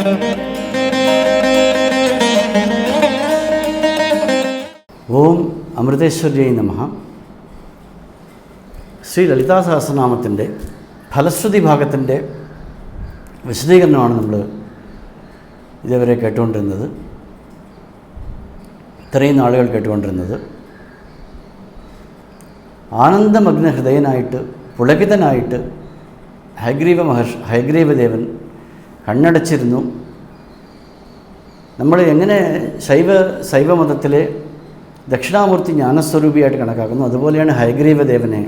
ഓം അമൃതേശ്വര്യായി നമ. ശ്രീ ലളിതാ സഹസ്രനാമത്തിന്റെ ഫലശ്രുതി ഭാഗത്തിന്റെ വിശദീകരണമാണ് നമ്മൾ ഇതേവരെ കേട്ടുകൊണ്ടിരുന്നത്. ഇത്രയും നാളുകൾ കേട്ടുകൊണ്ടിരുന്നത്. ആനന്ദമഗ്ന ഹൃദയനായിട്ട് പുളകിതനായിട്ട് ഹൈഗ്രീവ മഹർഷി ഹയഗ്രീവദേവൻ കണ്ണടച്ചിരുന്നു. നമ്മൾ എങ്ങനെ ശൈവ ശൈവമതത്തിലെ ദക്ഷിണാമൂർത്തി ജ്ഞാനസ്വരൂപിയായിട്ട് കണക്കാക്കുന്നു? അതുപോലെയാണ് ഹയഗ്രീവദേവനെ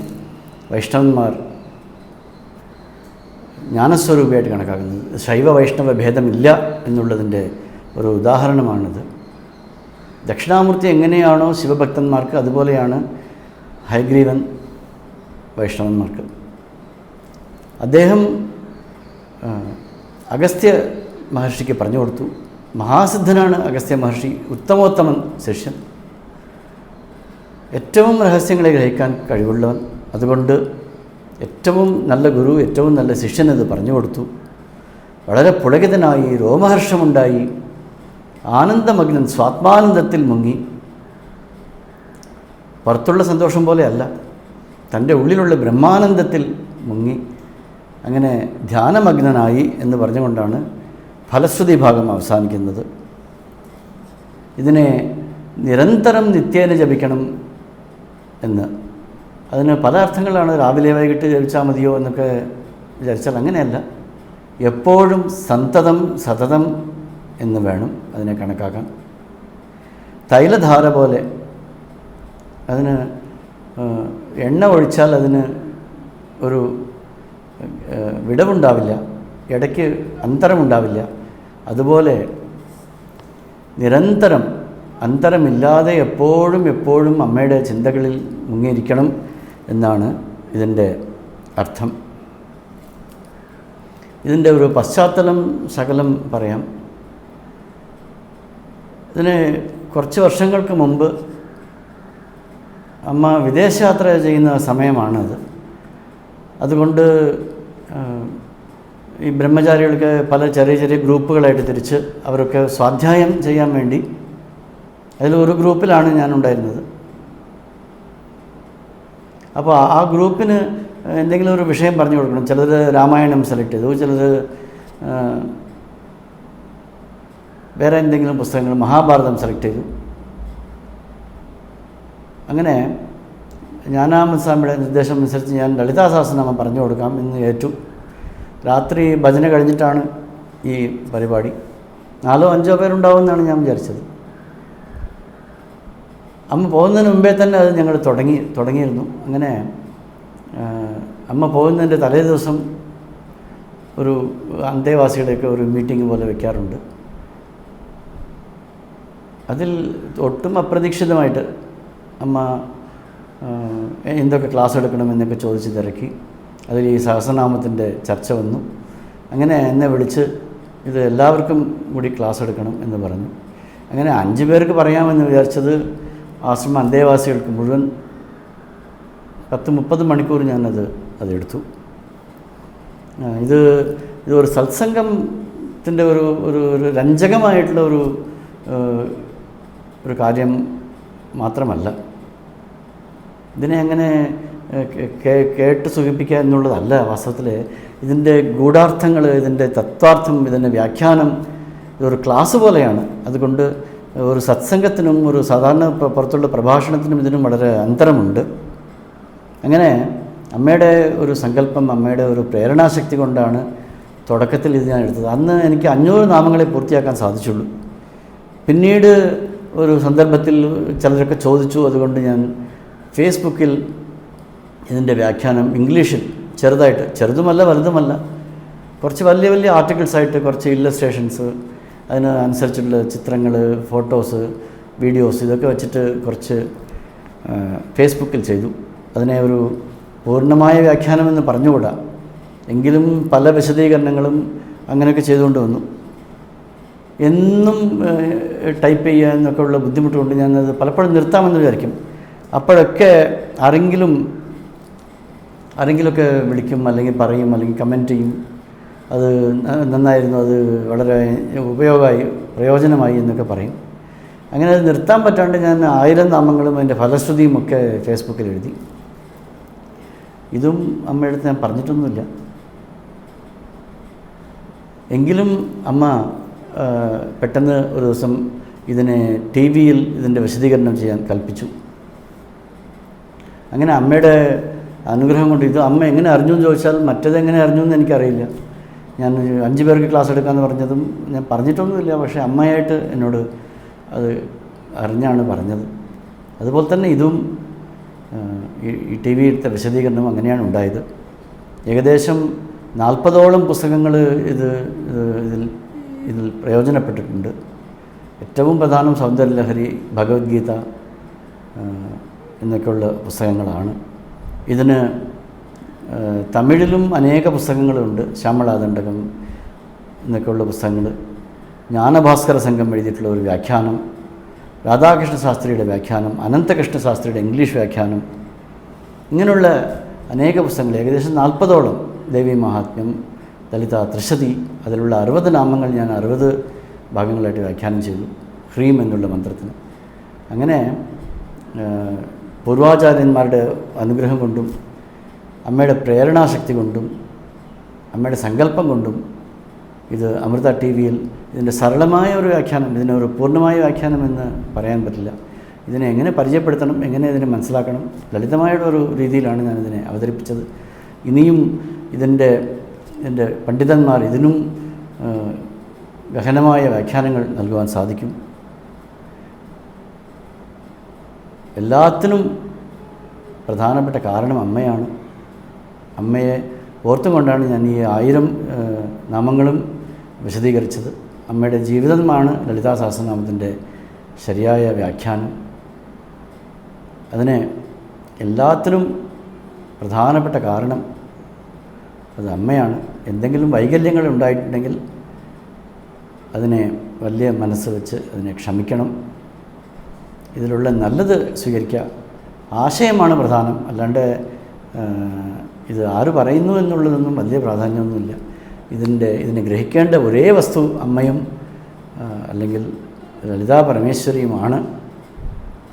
വൈഷ്ണവന്മാർ ജ്ഞാനസ്വരൂപിയായിട്ട് കണക്കാക്കുന്നത്. ശൈവ വൈഷ്ണവ ഭേദമില്ല എന്നുള്ളതിന്റെ ഒരു ഉദാഹരണമാണിത്. ദക്ഷിണാമൂർത്തി എങ്ങനെയാണോ ശിവഭക്തന്മാർക്ക് അതുപോലെയാണ് ഹൈഗ്രീവൻ വൈഷ്ണവന്മാർക്ക്. അദ്ദേഹം അഗസ്ത്യ മഹർഷിക്ക് പറഞ്ഞു കൊടുത്തു. മഹാസിദ്ധനാണ് അഗസ്ത്യ മഹർഷി. ഉത്തമോത്തമൻ ശിഷ്യൻ. ഏറ്റവും രഹസ്യങ്ങളെ ഗ്രഹിക്കാൻ കഴിവുള്ളവൻ. അതുകൊണ്ട് ഏറ്റവും നല്ല ഗുരു ഏറ്റവും നല്ല ശിഷ്യൻ എന്ന് പറഞ്ഞു കൊടുത്തു. വളരെ പുളകിതനായി രോമഹർഷമുണ്ടായി. ആനന്ദമഗ്നൻ സ്വാത്മാനന്ദത്തിൽ മുങ്ങി. പുറത്തുള്ള സന്തോഷം പോലെയല്ല. തന്റെ ഉള്ളിലുള്ള ബ്രഹ്മാനന്ദത്തിൽ മുങ്ങി. അങ്ങനെ ധ്യാനമഗ്നനായി എന്ന് പറഞ്ഞുകൊണ്ടാണ് ഫലശ്രുതി ഭാഗം അവസാനിക്കുന്നത്. ഇതിനെ നിരന്തരം നിത്യേന ജപിക്കണം എന്ന്. അതിന് പല അർത്ഥങ്ങളാണ്. രാവിലെ വൈകിട്ട് ജപിച്ചാൽ മതിയോ എന്നൊക്കെ വിചാരിച്ചാൽ അങ്ങനെയല്ല. എപ്പോഴും സന്തതം സതതം എന്ന് വേണം അതിനെ കണക്കാക്കാൻ. തൈലധാര പോലെ അതിന് എണ്ണ ഒഴിച്ചാൽ അതിന് ഒരു വിടവുണ്ടാവില്ല. ഇടയ്ക്ക് അന്തരമുണ്ടാവില്ല. അതുപോലെ നിരന്തരം അന്തരമില്ലാതെ എപ്പോഴും എപ്പോഴും അമ്മയുടെ ചിന്തകളിൽ മുങ്ങിയിരിക്കണം എന്നാണ് ഇതിന്റെ അർത്ഥം. ഇതിന്റെ ഒരു പശ്ചാത്തലം ശകലം പറയാം. ഇതിന് കുറച്ച് വർഷങ്ങൾക്ക് മുമ്പ് അമ്മ വിദേശയാത്ര ചെയ്യുന്ന സമയമാണത്. അതുകൊണ്ട് ഈ ബ്രഹ്മചാരികൾക്ക് പല ചെറിയ ചെറിയ ഗ്രൂപ്പുകളായിട്ട് തിരിച്ച് അവരൊക്കെ സ്വാധ്യായം ചെയ്യാൻ വേണ്ടി അതിലൊരു ഗ്രൂപ്പിലാണ് ഞാൻ ഉണ്ടായിരുന്നത് അപ്പോൾ ആ ഗ്രൂപ്പിന് എന്തെങ്കിലും ഒരു വിഷയം പറഞ്ഞു കൊടുക്കണം. ചിലർ രാമായണം സെലക്ട് ചെയ്തു ചിലർ വേറെ എന്തെങ്കിലും പുസ്തകങ്ങൾ മഹാഭാരതം സെലക്ട് ചെയ്തു. അങ്ങനെ ജ്ഞാനാമ സ്വാമിയുടെ നിർദ്ദേശം അനുസരിച്ച് ഞാൻ ലളിതാ സഹസ്രനാമം പറഞ്ഞു കൊടുക്കാം എന്ന് ഏറ്റു. രാത്രി ഭജന കഴിഞ്ഞിട്ടാണ് ഈ പരിപാടി. നാലോ അഞ്ചോ പേരുണ്ടാവുമെന്നാണ് ഞാൻ വിചാരിച്ചത്. അമ്മ പോകുന്നതിന് മുമ്പേ തന്നെ അത് ഞങ്ങൾ തുടങ്ങി തുടങ്ങിയിരുന്നു. അങ്ങനെ അമ്മ പോകുന്നതിന്റെ തലേ ദിവസം ഒരു അന്തേവാസികളെയൊക്കെ ഒരു മീറ്റിംഗ് പോലെ വെക്കാറുണ്ട്. അതിൽ ഒട്ടും അപ്രതീക്ഷിതമായിട്ട് അമ്മ എന്തൊക്കെ ക്ലാസ് എടുക്കണമെന്നൊക്കെ ചോദിച്ച് തിരക്കി. അതിൽ ഈ സഹസ്രനാമത്തിന്റെ ചർച്ച വന്നു. അങ്ങനെ എന്നെ വിളിച്ച് ഇത് എല്ലാവർക്കും കൂടി ക്ലാസ് എടുക്കണം എന്ന് പറഞ്ഞു. അങ്ങനെ അഞ്ച് പേർക്ക് പറയാമെന്ന് വിചാരിച്ചത് ആശ്രമ അന്തേവാസികൾക്ക് മുഴുവൻ പത്ത് മുപ്പത് മണിക്കൂർ ഞാനത് അതെടുത്തു. ഇത് ഇത് ഒരു സത്സംഗത്തിന്റെ ഒരു ഒരു ഒരു രഞ്ജകമായിട്ടുള്ള ഒരു ഒരു കാര്യം മാത്രമല്ല. ഇതിനെ അങ്ങനെ കേട്ട് സുഖിപ്പിക്കുക എന്നുള്ളതല്ല വാസ്തവത്തിൽ ഇതിന്റെ ഗൂഢാർത്ഥങ്ങൾ ഇതിന്റെ തത്വാർത്ഥം ഇതിന്റെ വ്യാഖ്യാനം ഇതൊരു ക്ലാസ് പോലെയാണ്. അതുകൊണ്ട് ഒരു സത്സംഗത്തിനും ഒരു സാധാരണ പുറത്തുള്ള പ്രഭാഷണത്തിനും ഇതിനും വളരെ അന്തരമുണ്ട്. അങ്ങനെ അമ്മയുടെ ഒരു സങ്കല്പം അമ്മയുടെ ഒരു പ്രേരണാശക്തി കൊണ്ടാണ് തുടക്കത്തിൽ ഇത് ഞാൻ എടുത്തത്. അന്ന് എനിക്ക് അഞ്ഞൂറ് നാമങ്ങളെ പൂർത്തിയാക്കാൻ സാധിച്ചുള്ളൂ. പിന്നീട് ഒരു സന്ദർഭത്തിൽ ചിലരൊക്കെ ചോദിച്ചു അതുകൊണ്ട് ഞാൻ ഫേസ്ബുക്കിൽ ഇതിന്റെ വ്യാഖ്യാനം ഇംഗ്ലീഷിൽ ചെറുതായിട്ട് ചെറുതുമല്ല വലുതുമല്ല. കുറച്ച് വലിയ വലിയ ആർട്ടിക്കിൾസായിട്ട് കുറച്ച് ഇല്ലസ്ട്രേഷൻസ് അതിനനുസരിച്ചുള്ള ചിത്രങ്ങൾ ഫോട്ടോസ് വീഡിയോസ് ഇതൊക്കെ വെച്ചിട്ട് കുറച്ച് ഫേസ്ബുക്കിൽ ചെയ്തു. അതിനെ ഒരു പൂർണമായ വ്യാഖ്യാനമെന്ന് പറഞ്ഞുകൂടാ. എങ്കിലും പല വിശദീകരണങ്ങളും അങ്ങനെയൊക്കെ ചെയ്തുകൊണ്ട് വന്നു. എന്നും ടൈപ്പ് ചെയ്യുക എന്നൊക്കെ ഉള്ള ബുദ്ധിമുട്ട് കൊണ്ട് ഞാനത് പലപ്പോഴും നിർത്താമെന്ന് വിചാരിക്കും. അപ്പോഴൊക്കെ ആരെങ്കിലും ആരെങ്കിലുമൊക്കെ വിളിക്കും അല്ലെങ്കിൽ പറയും അല്ലെങ്കിൽ കമന്റ് ചെയ്യും. അത് നന്നായിരുന്നു അത് വളരെ ഉപയോഗമായി പ്രയോജനമായി എന്നൊക്കെ പറയും. അങ്ങനെ അത് നിർത്താൻ പറ്റാണ്ട് ഞാൻ ആയിരം നാമങ്ങളും അതിന്റെ ഫലശ്രുതിയും ഒക്കെ ഫേസ്ബുക്കിൽ എഴുതി. ഇതും അമ്മയുടെ ഞാൻ പറഞ്ഞിട്ടൊന്നുമില്ല. എങ്കിലും അമ്മ പെട്ടെന്ന് ഒരു ദിവസം ഇതിനെ ടി വിയിൽ ഇതിന്റെ വിശദീകരണം ചെയ്യാൻ കൽപ്പിച്ചു. അങ്ങനെ അമ്മയുടെ അനുഗ്രഹം കൊണ്ട് ഇത് അമ്മ എങ്ങനെ അറിഞ്ഞു എന്ന് ചോദിച്ചാൽ മറ്റേത് എങ്ങനെ അറിഞ്ഞു എന്ന് എനിക്കറിയില്ല. ഞാൻ അഞ്ച് പേർക്ക് ക്ലാസ് എടുക്കാമെന്ന് പറഞ്ഞതും ഞാൻ പറഞ്ഞിട്ടൊന്നുമില്ല പക്ഷേ അമ്മയായിട്ട് എന്നോട് അത് അറിഞ്ഞാണ് പറഞ്ഞത്. അതുപോലെ തന്നെ ഇതും ഈ ടി വിയിലത്തെ വിശദീകരണം അങ്ങനെയാണ് ഉണ്ടായത്. ഏകദേശം നാൽപ്പതോളം പുസ്തകങ്ങൾ ഇത് ഇത് ഇതിൽ ഇതിൽ പ്രയോജനപ്പെട്ടിട്ടുണ്ട്. ഏറ്റവും പ്രധാനം സൗന്ദര്യലഹരി ഭഗവത്ഗീത എന്നൊക്കെയുള്ള പുസ്തകങ്ങളാണ്. ഇതിന് തമിഴിലും അനേക പുസ്തകങ്ങളുണ്ട്. ശ്യാമളാദണ്ഡകം എന്നൊക്കെയുള്ള പുസ്തകങ്ങൾ ജ്ഞാനഭാസ്കര സംഘം എഴുതിയിട്ടുള്ള ഒരു വ്യാഖ്യാനം. രാധാകൃഷ്ണ ശാസ്ത്രിയുടെ വ്യാഖ്യാനം. അനന്തകൃഷ്ണ ശാസ്ത്രിയുടെ ഇംഗ്ലീഷ് വ്യാഖ്യാനം. ഇങ്ങനെയുള്ള അനേക പുസ്തകങ്ങൾ. ഏകദേശം നാൽപ്പതോളം ദേവി മഹാത്മ്യം ദലിത ത്രിശതി അതിലുള്ള അറുപത് നാമങ്ങൾ ഞാൻ അറുപത് ഭാഗങ്ങളായിട്ട് വ്യാഖ്യാനം ചെയ്തു. ഹ്രീം എന്നുള്ള മന്ത്രത്തിന്. അങ്ങനെ പൂർവാചാര്യന്മാരുടെ അനുഗ്രഹം കൊണ്ടും അമ്മയുടെ പ്രേരണാശക്തി കൊണ്ടും അമ്മയുടെ സങ്കല്പം കൊണ്ടും ഇത് അമൃത ടി വിയിൽ ഇതിന്റെ സരളമായ ഒരു വ്യാഖ്യാനം ഇതിനൊരു പൂർണമായ വ്യാഖ്യാനം എന്ന് പറയാൻ പറ്റില്ല. ഇതിനെ എങ്ങനെ പരിചയപ്പെടുത്തണം എങ്ങനെ ഇതിനെ മനസ്സിലാക്കണം ലളിതമായ ഒരു രീതിയിലാണ് ഞാനിതിനെ അവതരിപ്പിച്ചത്. ഇനിയും ഇതിന്റെ ഇതിന്റെ പണ്ഡിതന്മാർ ഇതിനും ഗഹനമായ വ്യാഖ്യാനങ്ങൾ നൽകുവാൻ സാധിക്കും. എല്ലാത്തിനും പ്രധാനപ്പെട്ട കാരണം അമ്മയാണ്. അമ്മയെ ഓർത്തുകൊണ്ടാണ് ഞാൻ ഈ ആയിരം നാമങ്ങളും വിശദീകരിച്ചത്. അമ്മയുടെ ജീവിതമാണ് ലളിതാ സഹസ്രനാമത്തിന്റെ ശരിയായ വ്യാഖ്യാനം. അതിനെ എല്ലാത്തിനും പ്രധാനപ്പെട്ട കാരണം അത് അമ്മയാണ്. എന്തെങ്കിലും വൈകല്യങ്ങൾ ഉണ്ടായിട്ടുണ്ടെങ്കിൽ അതിനെ വലിയ മനസ്സ് വെച്ച് അതിനെ ക്ഷമിക്കണം. ഇതിലുള്ള നല്ലത് സ്വീകരിക്കുക. ആശയമാണ് പ്രധാനം. അല്ലാണ്ട് ഇത് ആര് പറയുന്നു എന്നുള്ളതൊന്നും വലിയ പ്രാധാന്യമൊന്നുമില്ല. ഇതിന്റെ ഇതിനെ ഗ്രഹിക്കേണ്ട ഒരേ വസ്തു അമ്മയും അല്ലെങ്കിൽ ലളിതാ പരമേശ്വരിയുമാണ്.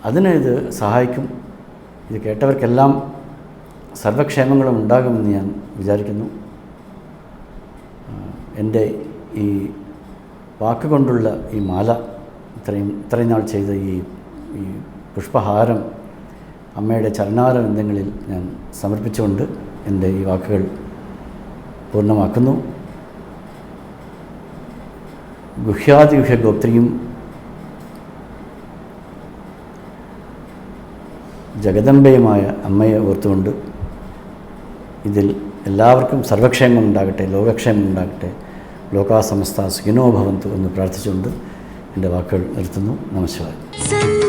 അതിന് ഇത് സഹായിക്കും. ഇത് കേട്ടവർക്കെല്ലാം സർവക്ഷേമങ്ങളും ഉണ്ടാകുമെന്ന് ഞാൻ വിചാരിക്കുന്നു. എന്റെ ഈ വാക്കുകൊണ്ടുള്ള ഈ മാല ഇത്രയും ഇത്രയും നാൾ ചെയ്ത ഈ ഈ പുഷ്പഹാരം അമ്മയുടെ ചരണാരവിന്ദങ്ങളിൽ ഞാൻ സമർപ്പിച്ചുകൊണ്ട് എന്റെ ഈ വാക്കുകൾ പൂർണമാക്കുന്നു. ഗുഹ്യാതിഗുഹ്യ ഗോത്രിയും ജഗദംബയുമായ അമ്മയെ ഓർത്തുകൊണ്ട് ഇതിൽ എല്ലാവർക്കും സർവക്ഷേമം ഉണ്ടാകട്ടെ ലോകക്ഷേമം ഉണ്ടാകട്ടെ ലോകാസമസ്ത സുഖിനോ ഭവന്തു എന്ന് പ്രാർത്ഥിച്ചുകൊണ്ട് എന്റെ വാക്കുകൾ നിർത്തുന്നു. നമസ്കാരം.